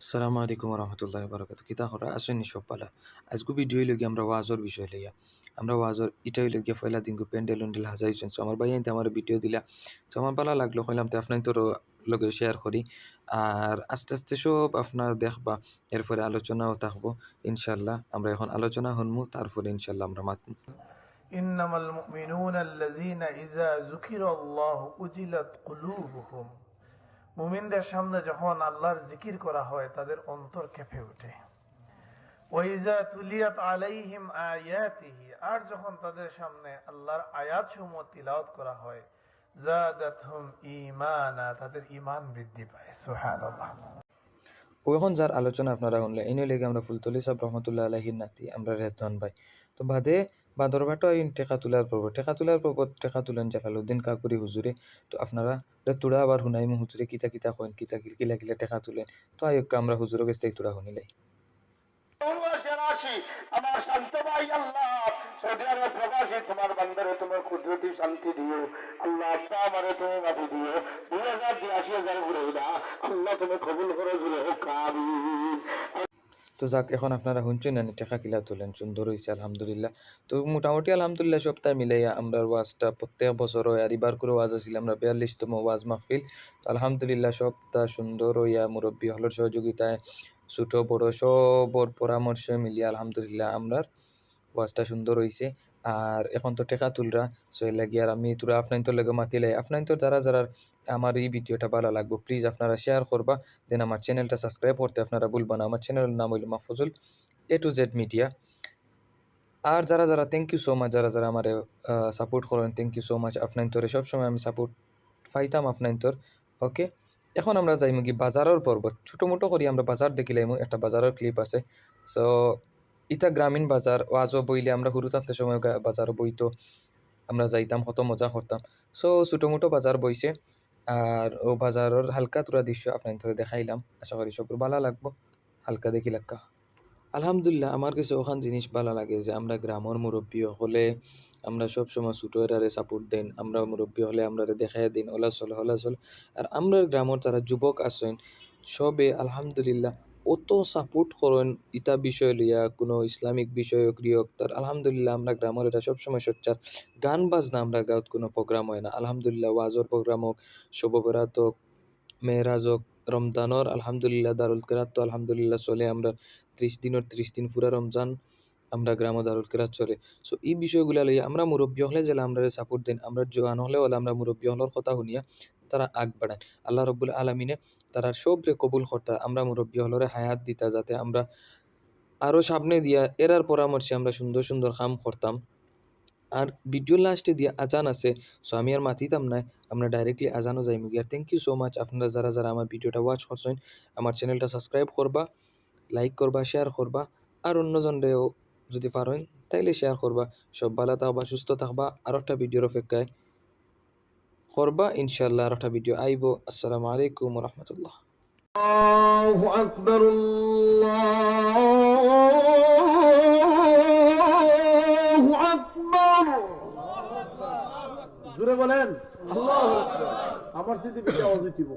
আসসালামু আলাইকুম রহমতুল্লাহ বারকাত কিতা করা আসেন সব পালা আজকে ভিডিও লগে আমরা ওয়াজর বিষয় লইয়া আমরা ওয়াজর ইটাই লগে ফয়লা দিনকু প্যান্ডেল উন্ডেল হাজাইছেন সো আমার ভাই আনতে আমার ভিডিও দিলা সো আমার ভালো লাগলো কইলাম তো আপনার তোর লগে শেয়ার করি আর আস্তে আস্তে সব আপনার দেখবা এরপরে আলোচনাও থাকবো ইনশাল্লাহ আমরা এখন আলোচনা শুনমু তারপরে ইনশাল্লাহ আমরা মাতমু إنما المؤمنون الذين إذا ذكر الله وجلت قلوبهم মুমিনদের সামনে যখন আল্লাহর জিকির করা হয়, তাদের অন্তর কেঁপে তুলিয়াত আলাইহিম আয়াতিহি, আর যখন তাদের সামনে আল্লাহর আয়াত সমূহ তিলাওত করা হয়, জাদাতহুম ঈমানা, তাদের ইমান বৃদ্ধি পায়। সুবহানাল্লাহ। ও এখন যার আলোচনা আপনারা শুনলে, এনে লেগে আমরা ফুলতলি সাহেব রহমতুল্লাহ আলহির নাতি, আমরা রেতন ভাই। তো বাদে বাদর বাটো আইন টেকা তোলার পর্ব টেকা তোলার পর্ব টেকা তুলেন জালালুদ্দিন কাকুরি হুজুরে তো আপনারা তুড়া আবার হুনাইমু হুজুরে কিতা কিতা কইন, কিতা কিলা কিলা টেকা তুলেন। তো আয়োগকে আমরা হুজুরের কাছ থেকে তুড়া শুনিলাই আমার শান্ত ভাই, আল্লাহ সৌদি আরব প্রবাসী তোমার বান্দারে তোমার কুদরতি শান্তি দিও। আল্লাহ আমারে তুমি মাফি দিও। তো যাক, এখন আপনারা শুনছেন কিলা তোলেন, সুন্দর হয়েছে আলহামদুলিল্লাহ। তো মোটামুটি আলহামদুলিল্লাহ সপ্তাহ আমরা ওয়াজটা প্রত্যেক বছর হয় আর এবার করে ওয়াজ আছিল, আমরা বিয়াল্লিশতম ওয়াজ মাহফিল। তো আলহামদুলিল্লাহ সপ্তাহ সুন্দর হইয়া মুরব্বী হলের সহযোগিতায় ছোট, বড় সবর পরামর্শে মিলিয়ে আলহামদুলিল্লাহ আমরার ওয়াজটা সুন্দর হয়েছে আর এখন তো টেকা তুলরা সো এর লাগি আর আমি তোরা আপনার তো লেগে মাতিলে আপনার তো যারা যারা আমার এই ভিডিওটা ভালো লাগবে প্লিজ আপনারা শেয়ার করবা। দেন আমার চ্যানেলটা সাবস্ক্রাইব করতে আপনারা ভুলবেন না। আমার চ্যানেলের নাম হইল Mahfuzul A to Z media আর যারা যারা থ্যাংক ইউ সো মাচ যারা যারা আমার সাপোর্ট করেন থ্যাংক ইউ সো মাচ আপনার তোরে। সবসময় আমি সাপোর্ট পাইতাম আপনার তোর ওকে এখন আমরা যাইমু কি বাজারের পর্ব ছোটো মোটো করি আমরা বাজার দেখিলাইমু একটা বাজারের ক্লিপ আছে। সো ইটা গ্রামীণ বাজার ওয়াজও বইলে আমরা হুরু থাকতে সময় বাজার বইতো আমরা যাইতাম কত মজা করতাম। সো ছোটো মোটো বাজার বইছে, আর ও বাজারের হালকা তুরা দৃশ্য আপনার দেখাইলাম। আশা করি সব ভালো লাগবো। হালকা দেখি লাগ্কা আলহামদুলিল্লাহ, আমার কাছে ওখান জিনিস ভালো লাগে যে আমরা গ্রামের মুরব্বী হলে আমরা সব সময় ছোটো এরারে সাপোর্ট দেন, আমরা মুরব্বী হলে আমরা দেখাই দিন, ওলা চল হলা চল। আর আমরা গ্রামের যারা যুবক আছেন, সবে আলহামদুলিল্লাহ অত সাপোর্ট করেন ইতা বিষয় লিয়া কোনো ইসলামিক বিষয় ক্রিয়ক তার আলহামদুলিল্লাহ, আমরা গ্রামের এটা সবসময় সোচ্চার। গান বাজনা আমরা গাঁত কোনো প্রোগ্রাম হয় না। আলহামদুলিল্লাহ, ওয়াজর প্রোগ্রাম হোক শুভবরাত হোক মেহরাজ হোক, রমজানর, আলহামদুলিল্লাহ, দারুল কেরাত তো আলহামদুলিল্লাহ চলে আমরা ত্রিশ দিনের, ত্রিশ দিন পুরা রমজান। আমরা গ্রাম দারুল কেরাত চলে। সো এই বিষয়গুলা লইয়া আমরা মুরব্বী হলে যেন আমরা সাপোর্ট দেন, আমরা জোয়ান হলে হলে আমরা মুরব্বী হলের কথা শুনিয়া তারা আগ বাড়ায় আল্লাহ রব্বুল আলমিনে তারা সবরে কবুল করতা, আমরা মুরব্বী হলরে হায়াত দিতা যাতে আমরা আরও সামনে দিয়া এরার পরামর্শে আমরা সুন্দর সুন্দর কাম করতাম। আর ভিডিও লাস্টে দিয়া আজান আছে সো আমি আর মাতিতাম না, আমরা ডাইরেক্টলি আজানও যাই মুগি আর থ্যাংক ইউ সো মাচ আপনারা যারা যারা আমার ভিডিওটা ওয়াচ করছেন, আমার চ্যানেলটা সাবস্ক্রাইব করবা লাইক করবা শেয়ার করবা, আর অন্যজনরেও যদি পারেন তাইলে শেয়ার করবা সব ভালো থাকবা সুস্থ থাকবা আর একটা ভিডিওর অপেক্ষায় করবা ইনশাল্লাহ আর একটা ভিডিও আইব আসসালামু আলাইকুম রহমতুল্লাহ الله أكبر الله أكبر জুড়ে বলেন আল্লাহ আমার স্মৃতি বেশি আওয়াজ দিব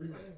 الله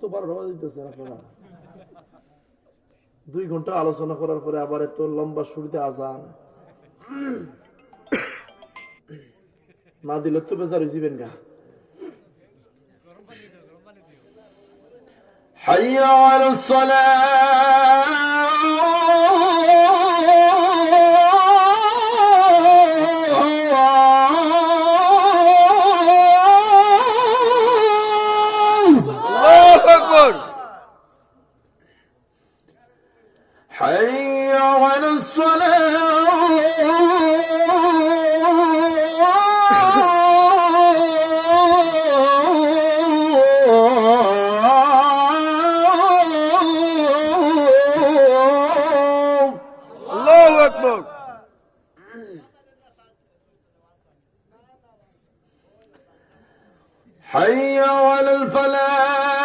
তো বারো বাজে দিতেছে আপনারা দুই ঘন্টা আলোচনা করার পরে আবার এত লম্বা শুরুতে আজান না দিলে তো বেজার হয়ে যাবেন গা حي على الصلاة حي على الفلاح.